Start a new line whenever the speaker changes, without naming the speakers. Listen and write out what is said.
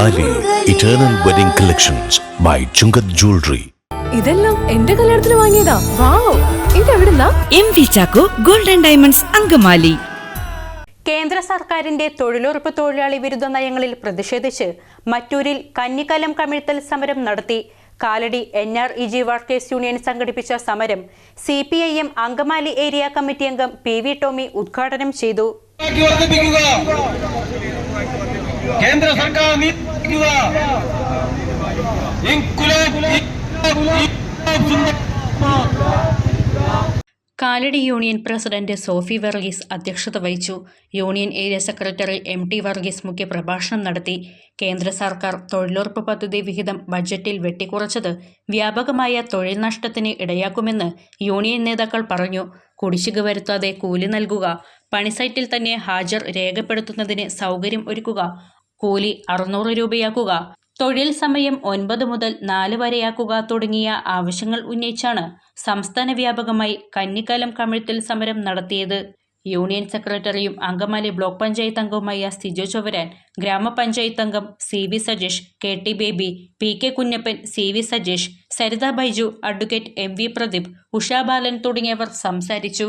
Eternal wedding collections by Chungath jewellery
ഇതെല്ലാം എന്റെ കല്യാണത്തിന് വാങ്ങിയതാ. Wow ഇതെവിടുന്നാ?
M V Chacko golden diamonds Angamaly.
കേന്ദ്ര സർക്കാരിന്റെ തൊഴിലുറപ്പ് തൊഴിലാളി വിരുദ്ധ നയങ്ങളിൽ പ്രതിഷേധിച്ച് മറ്റൂരിൽ കന്നിക്കലം കമിഴ്ത്തൽ സമരം നടത്തി. Kalady N R E G workers union സംഘടിപ്പിച്ച സമരം C P I M Angamaly area committee അംഗം പി വി ടോമി ഉദ്ഘാടനം ചെയ്തു.
കേന്ദ്ര സർക്കാർ.
കാലടി യൂണിയൻ പ്രസിഡന്റ് സോഫി വർഗീസ് അധ്യക്ഷത വഹിച്ചു. Union area secretary M T Varghese മുഖ്യപ്രഭാഷണം നടത്തി. കേന്ദ്ര സർക്കാർ തൊഴിലുറപ്പ് പദ്ധതി വിഹിതം ബജറ്റിൽ വെട്ടിക്കുറച്ചത് വ്യാപകമായ തൊഴിൽ നഷ്ടത്തിന് ഇടയാക്കുമെന്ന് യൂണിയൻ നേതാക്കൾ പറഞ്ഞു. കുടിശ്ശിക വരുത്താതെ കൂലി നൽകുക പണിസൈറ്റിൽ തന്നെ ഹാജർ രേഖപ്പെടുത്തുന്നതിന് സൗകര്യം ഒരുക്കുക കൂലി അറുന്നൂറ് രൂപയാക്കുക. തൊഴിൽ സമയം ഒൻപത് മുതൽ നാല് വരെയാക്കുക തുടങ്ങിയ ആവശ്യങ്ങൾ ഉന്നയിച്ചാണ് സംസ്ഥാന വ്യാപകമായി കന്നിക്കാലം കമിഴ്ത്തൽ സമരം നടത്തിയത്. യൂണിയൻ സെക്രട്ടറിയും അങ്കമാലി ബ്ലോക്ക് പഞ്ചായത്ത് അംഗവുമായ സിജോ ചൊവരാൻ ഗ്രാമപഞ്ചായത്ത് അംഗം C V Sajesh K T Baby P K Kunjappan C V Sajesh Saritha Baiju advocate M V Pradeep Usha Balan തുടങ്ങിയവർ സംസാരിച്ചു.